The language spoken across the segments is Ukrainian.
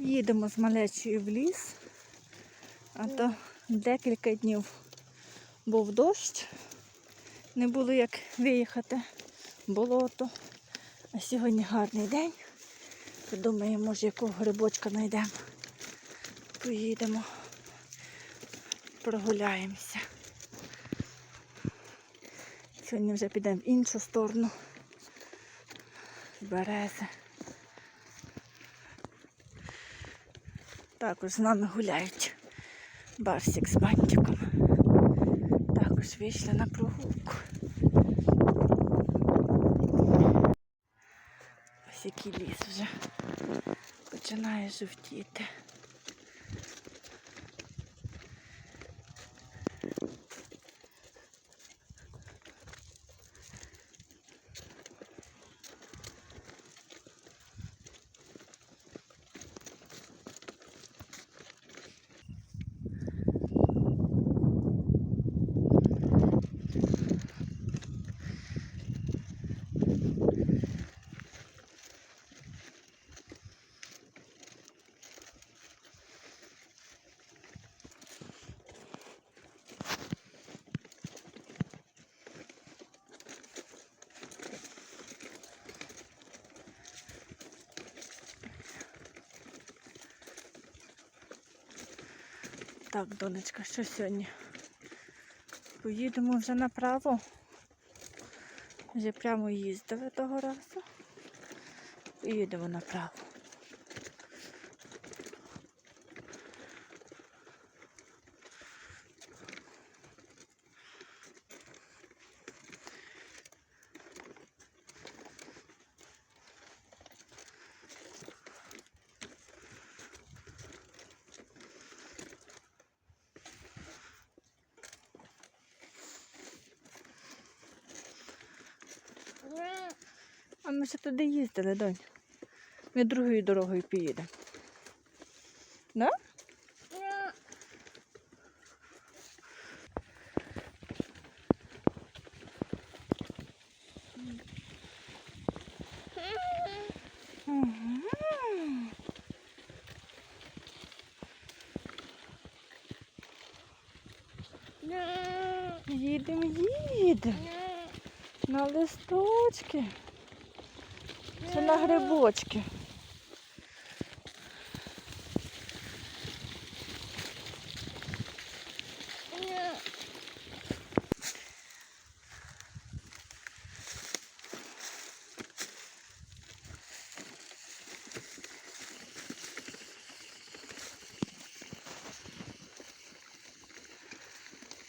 Їдемо з малечою в ліс, а то декілька днів був дощ. Не було як виїхати болото. А сьогодні гарний день. Думаю, може якого грибочка знайдемо. Поїдемо, прогуляємося. Сьогодні вже підемо в іншу сторону. з Берези. Також з нами гуляють Барсик з бантиком. Також вийшли на прогулку. Ось який ліс вже починає жовтіти. Так, донечка, що сьогодні? Поїдемо вже направо. Вже прямо їздили того разу. Поїдемо направо. А ми ще туди їздили, донь. Ми другою дорогою поїдемо. Да? Їдемо, їдемо. На листочки. Це на грибочки.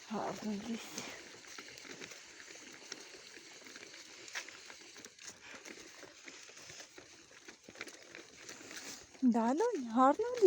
Гарно ліс. Да, да, гарно в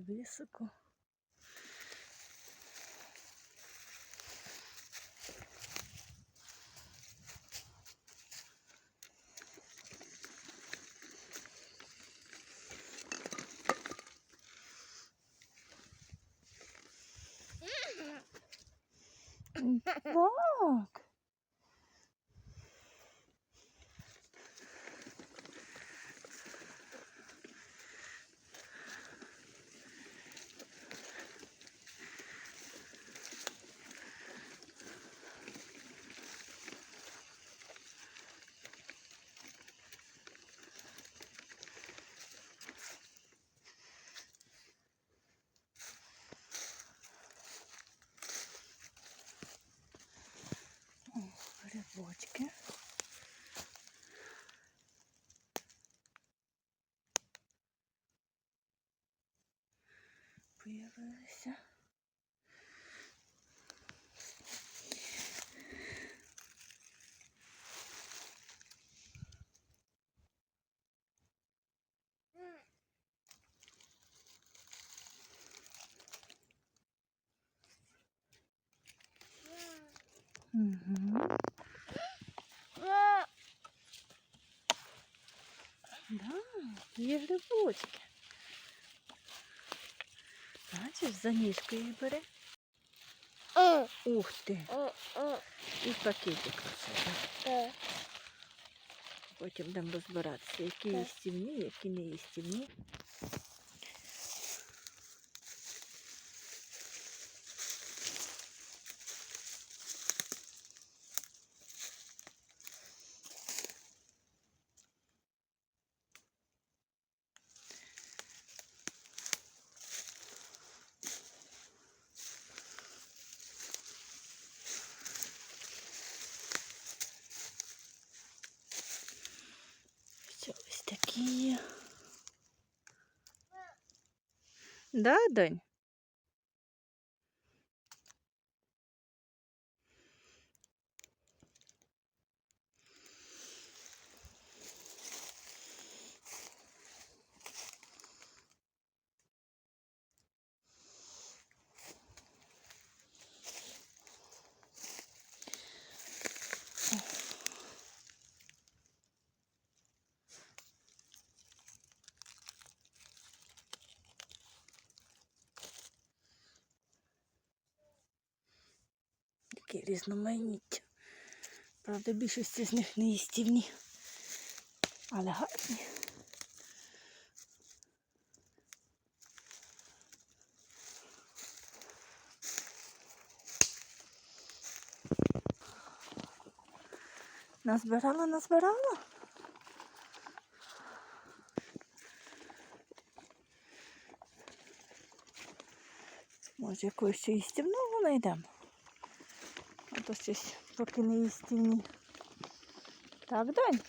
високо. Так. Появилися. Угу. Да, є грибочки. Бачиш, за ніжку її бере. Ух ти. І пакетик розсади. Потім будемо розбиратися, які їстівні, які не їстівні. Що ось такі є. Да, донь? Такі різноманіття. Правда, більшості з них не їстівні, але гарні. Назбирала, назбирала. Може, якогось ще їстівного знайдемо. А то щось поки не їстівні. Так, донь?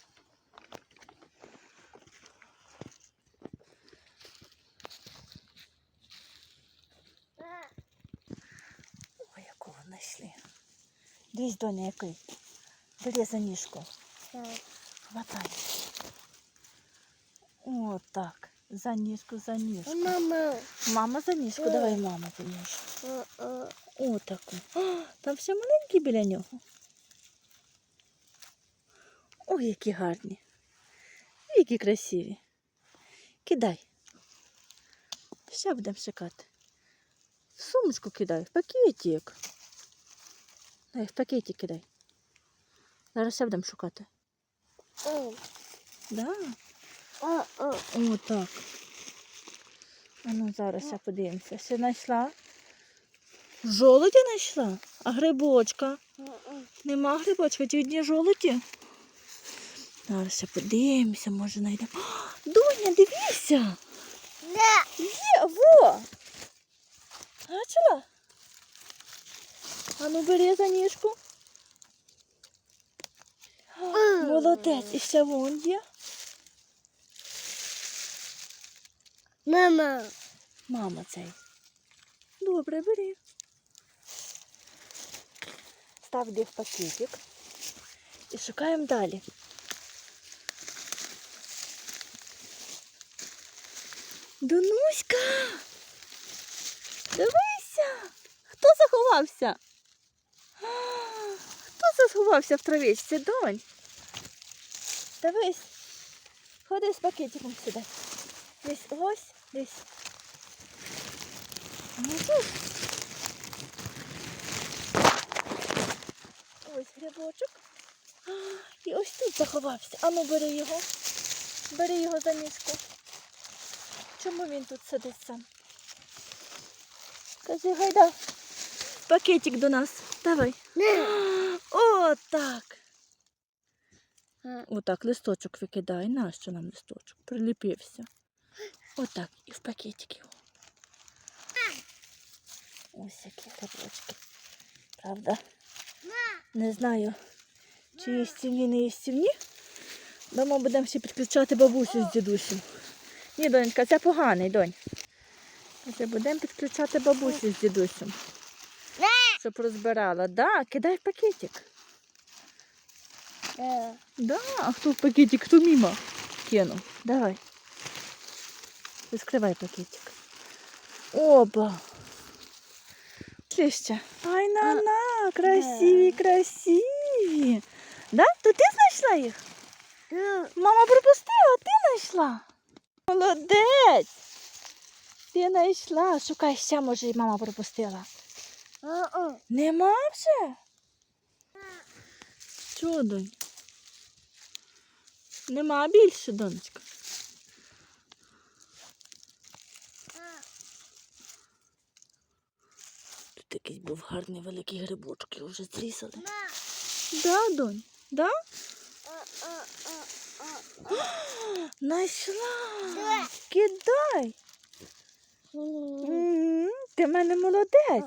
Ой, якого знайшли. Дивись, доня, який. Бери за ніжку. Хватай. О, так. За ніжку, за ніжку. Мама. Мама за ніжку, давай мама за ніжку. О, там ще маленькі біля нього. Ой, які гарні. Які красиві. Кидай. Ще будемо шукати. В сумочку кидай, в пакетик. Дай, в пакетик кидай. Зараз ще будемо шукати. Да. О, так. А ну зараз я подивимося. Ще знайшла. Жолудя знайшла? А грибочка? Нема грибочка, ті одні жолуді. Зараз подивимося, може знайдемо. Доня, дивися! Є, во! Бачила? А ну бери за ніжку. Молодець, і ще вон є. Мама. Мама цей. Добре, бери став де в пакетик і шукаємо далі. Донуська! Дивися! Хто заховався? Хто заховався в травичці, донь? Дивись, ходи з пакетиком сюди. Десь ось, десь. Ну тут. Ось грибочок. І ось тут заховався. Ану, бери його. Бери його за ніжку. Чому він тут сидить сам? Кажи, гайда. Пакетик до нас. Давай. О, так. Отак, листочок викидай. Нащо нам листочок? Приліпився. Отак. І в пакетик його. Ось які грибочки. Правда? Не знаю, чи їстівні, не їстівні. Бо ми будемо ще підключати бабусю з дідусем. Ні, донька, це поганий, донь. Будемо підключати бабусю з дідусем. Щоб розбирала. Да, кидай в пакетик. Да, а хто в пакетик, хто мимо кинув. Давай. Відкривай пакетик. Опа. Пішли ще. Ай, на, на, красиві, красиві. Да? То ти знайшла їх? Мама пропустила, ти знайшла. Молодець. Ти знайшла. Шукай ще, може, і мама пропустила. Нема вже? Донь? Нема більше, донечка. Тут якийсь був гарний великий грибочок, його вже зрізали. Да, донь? Да? Найшла. Кидай. Ти в мене молодець.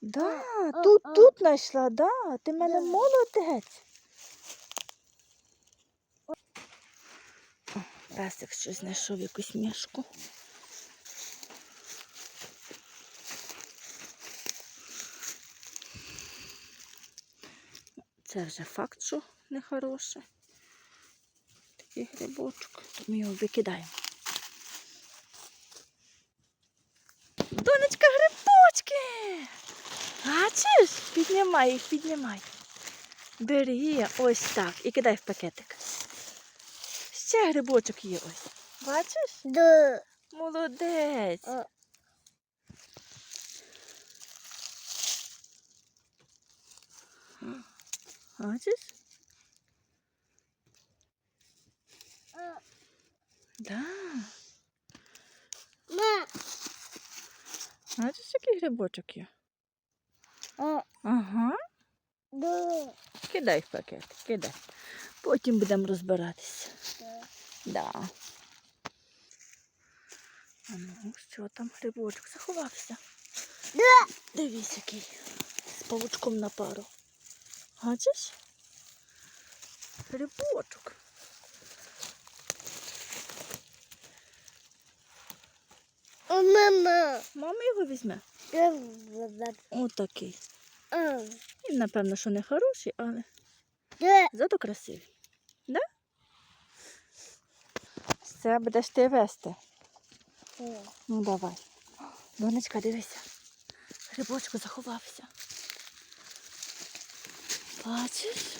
Да, тут, тут знайшла, да. Ти в мене молодець. Песик щось знайшов якусь мішку. Це вже факт, що нехороше. Такий грибочок. То ми його викидаємо. Донечка, грибочки! Бачиш? Піднімай їх, піднімай. Бери ось так і кидай в пакетик. Ще грибочок є ось. Бачиш? Да. Молодець. Бачиш? Да. Ма. Бачиш, який грибочок є? Ага. Кидай в пакет, кидай. Потім будемо розбиратися. Да. А ну, що там грибочок заховався? Дивись, який. З павучком на пару. Бачиш? Грибочок. Мама. Мама його візьме. Отакий. Він, напевно, що не хороший, але зато красивий. Да? Це будеш ти вести. Ну давай. Донечка, дивися. Грибочку заховався. Бачиш?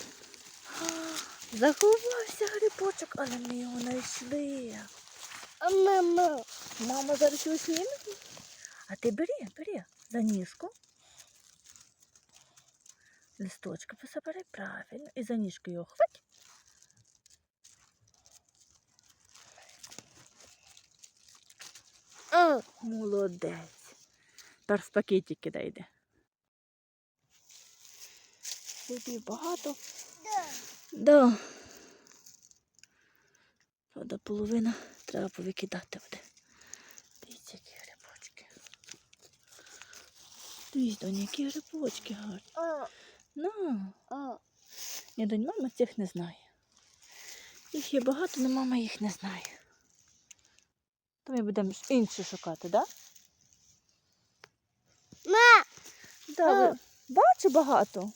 Заховався грибочок, але ми його знайшли. Мама. Мама зараз його зніме. А ти бери, бери за ніжку. Листочки пособирай правильно. І за ніжку його хвать. А, Молодець. Тепер в пакетик кидай йде. Тобі багато. Да. Да. Правда, половина треба повикидати буде. Дивіться, які грибочки. Дивіться, донь, які грибочки гарні. На. а. Ні, донь, мама цих не знає. Їх є багато, але мама їх не знає. То ми будемо інші шукати, так? Да? Ма. Да, бачу багато.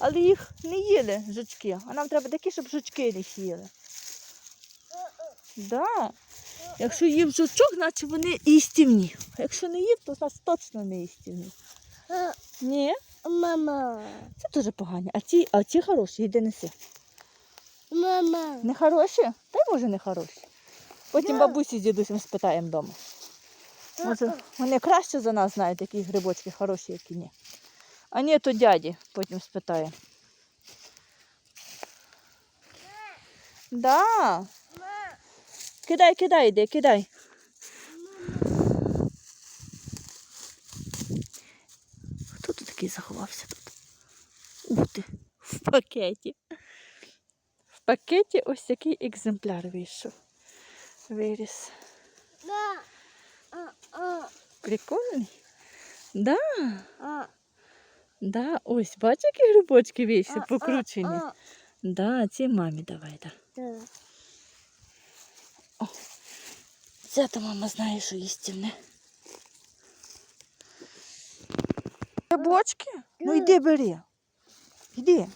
Але їх не їли жучки. А нам треба такі, щоб жучки їх їли. Да. Якщо їв жучок, значить вони їстівні. А якщо не їв, то значить точно не їстівні. А, Ні, Мама. це дуже погані. А ці, а ці хороші, йди неси. Мама. Не хороші? Та й може не хороші. Потім бабусі з дідусем спитаємо вдома. Може, вони краще за нас знають, які грибочки хороші, які ні. А ні, то дяді потім спитаємо. Да. Кидай, кидай, іди, кидай. Хто тут такий заховався тут? Ух ти, в пакеті. В пакеті ось такий екземпляр вийшов. Виріс. Прикольний. Да, да, ось, бачиш, які грибочки вийшли покручені. а, Да, ці мамі давай, да. да. Це то мама знає, що істинне. Грибочки? Ну йди бери. Йди.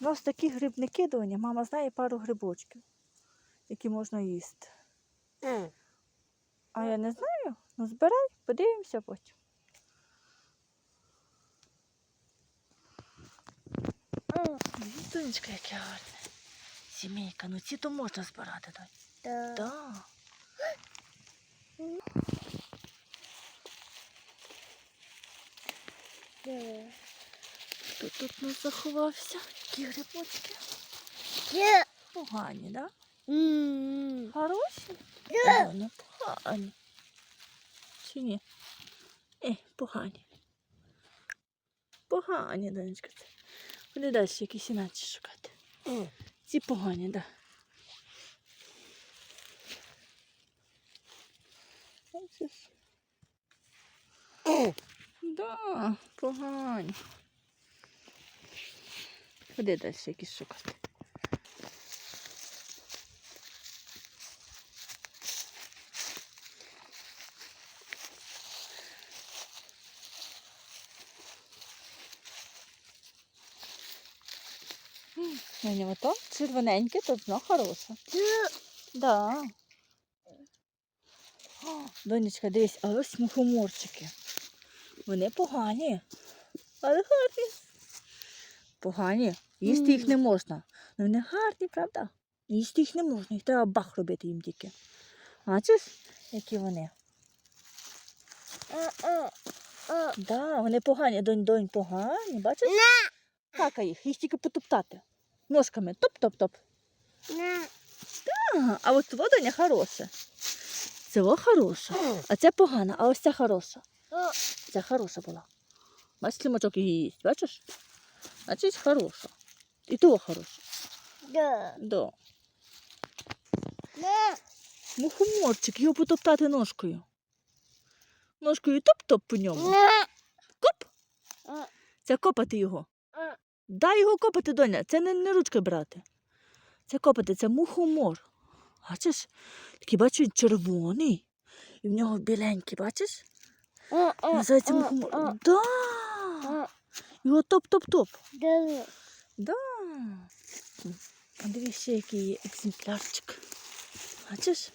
У нас такі грибники, доня. Мама знає пару грибочків, які можна їсти. А, А я не знаю. Ну збирай, подивимося потім. Донечка, яке гарне. Сімейка, ну ці то можна збирати, донь. да. Хто тут нас заховався? Які грибочки? Да. Погані, да? М, Хороші? Да. О, погані. Чи ні? Е, погані. Погані, донечка. це. Куди далі якісь іначе шукати? О. Ці погані, так. Да. Бачиш? Да, погані. Куди далі якісь шукати? На нього то червоненьке, то дно хороше. Да. Да. О, Донечка, дивись, а ось мухоморчики. Вони погані. Але гарні. Погані. Їсти їх не можна. Ну вони гарні, правда? Їсти їх не можна, їх треба бах робити їм тільки. Бачиш, які вони? А. Да, вони погані, донь, донь, погані, бачиш? Кака їх, їх тільки потоптати. Ножками топ-топ-топ. На. А от водання хороше. Це хороше. А це погана, а ось ця хороша. Ця хороша була. Бачиш, слімачок її їсть, бачиш? Значить, хороша. І того хороша. Да. Да. Мухоморчик, його потоптати ножкою. Ножкою топ-топ по ньому. Коп! Це копати його. Дай його копати, доня. Це не, не ручкою брати. Це копати, це мухомор. Бачиш? Такий, бачиш, червоний. І в нього біленький, бачиш? Називається мухомор. Да! Його топ-топ-топ. Да. А дивись ще який є екземплярчик. Бачиш?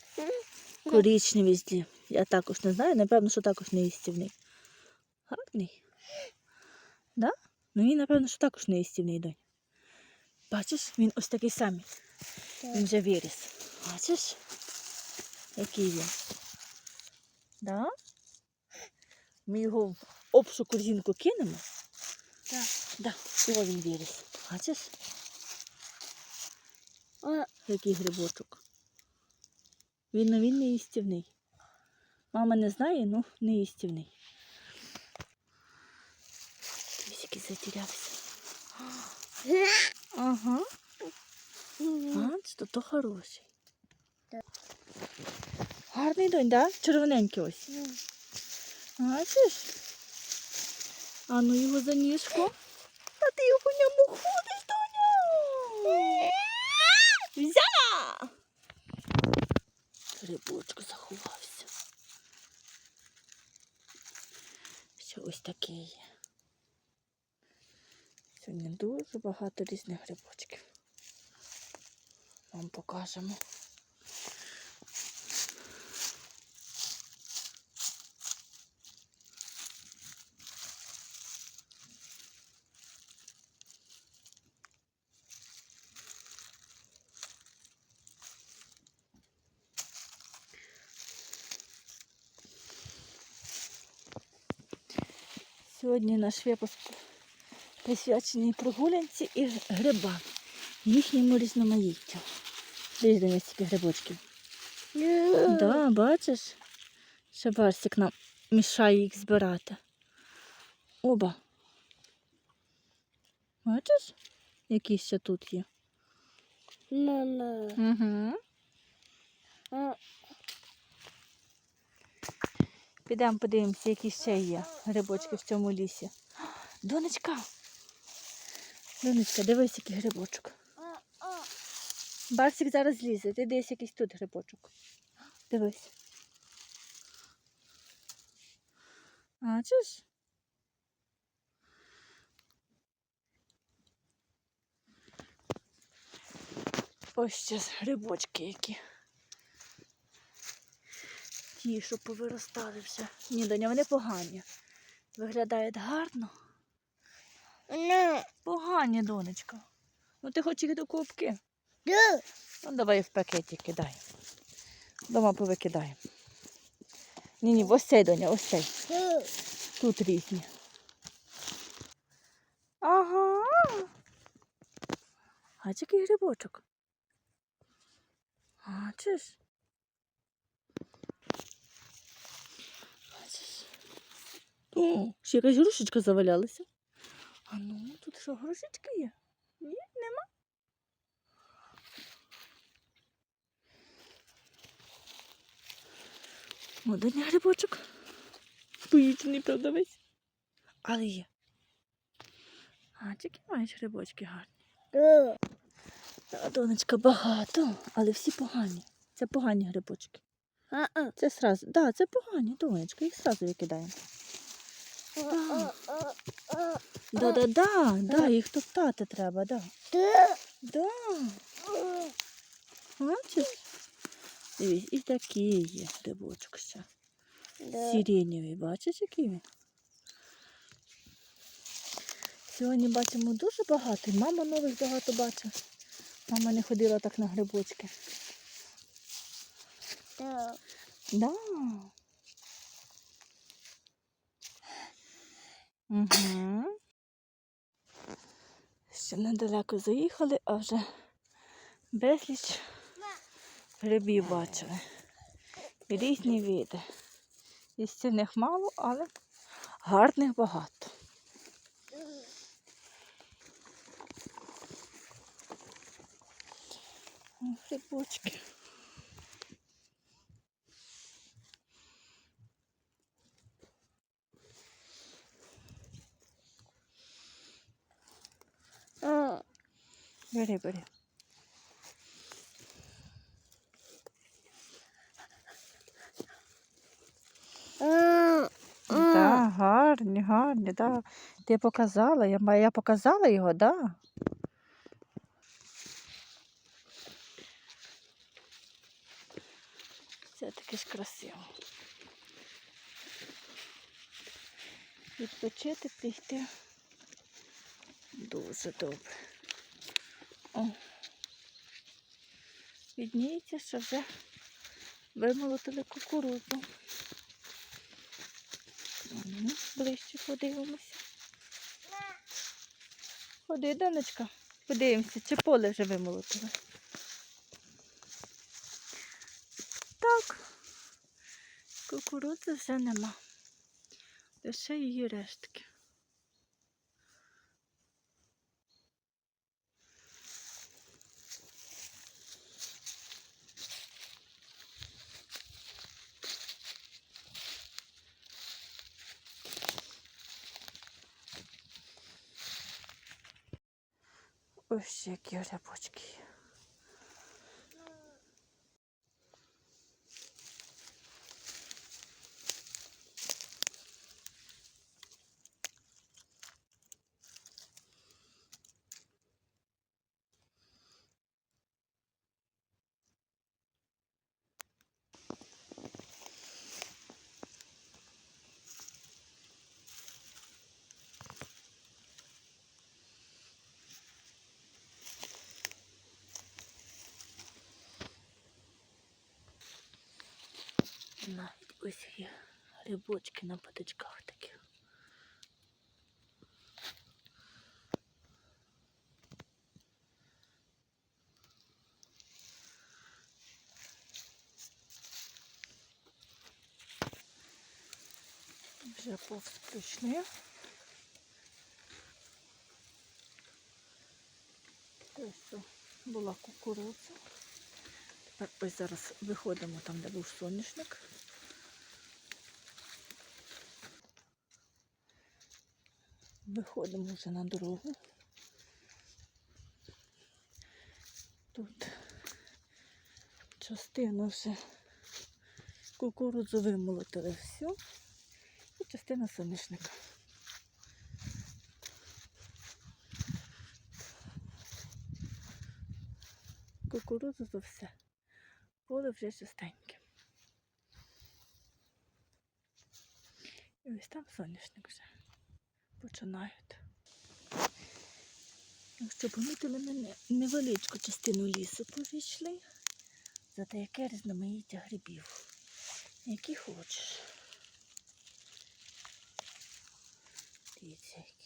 Коричневий злі. Я також не знаю, напевно, що також не їстівний. Гарний. Да? Ну він, напевно, що також не їстівний донь. Бачиш, він ось такий самий. Він вже виріс. Бачиш? Який він. Да? Ми його в обшу корзинку кинемо. Так. Да, його він виріс. Бачиш? А, Який грибочок. Він, ну, він не їстівний. Мама не знає, ну не їстівний. Затірявся. Ага. А, то, то хороший. Гарний донь, да? Червоненький ось. Бачиш? А ну його за ніжку. А ти його по ньому ходиш, доня. Взяла! Рибочку заховався. Ще ось такий. Сьогодні дуже багато різних грибочків. Вам покажемо. Сьогодні наш випуск присвячений прогулянці і грибам, їхньому різноманіттю. Нас стільки грибочків. Да. Да, бачиш? Ще Барсик нам мішає їх збирати. Оба. Бачиш, які ще тут є? Мама. Угу. А, Підемо подивимося, які ще є грибочки в цьому лісі. Донечка. Донечка, дивись, який грибочок. Барсик зараз злізе. Ти десь якийсь тут грибочок. Дивись. Бачиш? Ось ж грибочки які. Ті, що повиростали вже. Ні, доня, вони погані. Виглядають гарно. Не. Погані, донечка. Ну ти хочеш їх до кубки? Да. Ну, давай в пакеті кидай. Дома повикидаємо. Ні, ні, ось цей, доня, ось цей. Да. Тут різні. Ага. Бачиш, який грибочок. Бачиш? Бачиш? О, ще якась грушечка завалялася. А ну, тут що, грушечки є? Ні, нема. Один грибочок. Поїджений, правда, весь. Але є. А, тільки маєш грибочки гарні. Донечка, багато, але всі погані. Це погані грибочки. Це сразу. Да, це погані, донечка, їх сразу викидаємо. Да-да-да, да, їх топтати треба, да. Да. Бачиш? Дивись, і такі є грибочок ще. Да. Сиренєвий, бачиш, який він? Сьогодні бачимо дуже багато. Мама нових багато бачить. Мама не ходила так на грибочки. Да. Да. Угу. Ще недалеко заїхали, а вже безліч грибів бачили. І різні види. Істинних мало, але гарних багато. Грибочки. Бери, бери. А. Так, гарні, гарні, да. Ти показала, я, я показала його, да. Це таке ж красиво. Відпочити піти. Дуже добре. О. Відніється, що вже вимолотили кукурудзу. Ну, ближче подивимося. Ходи, донечка, подивимося, чи поле вже вимолотили. Так, кукурудзи вже нема. Лише її рештки. Ось які грибочки. навіть ось є грибочки на патичках такі Вже повз прийшли. Ось що була кукурудза. Тепер ось зараз виходимо там, де був соняшник. Виходимо вже на дорогу. Тут частину вже кукурудзу вимолотили всю і частина соняшника. Кукурудзу то все. Поле вже чистеньке. І ось там соняшник вже починають. Якщо помітили мене невеличку частину лісу повійшли, зате яке різноманіття грибів. Які хочеш. Дивіться які.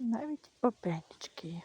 Навіть опенечки є.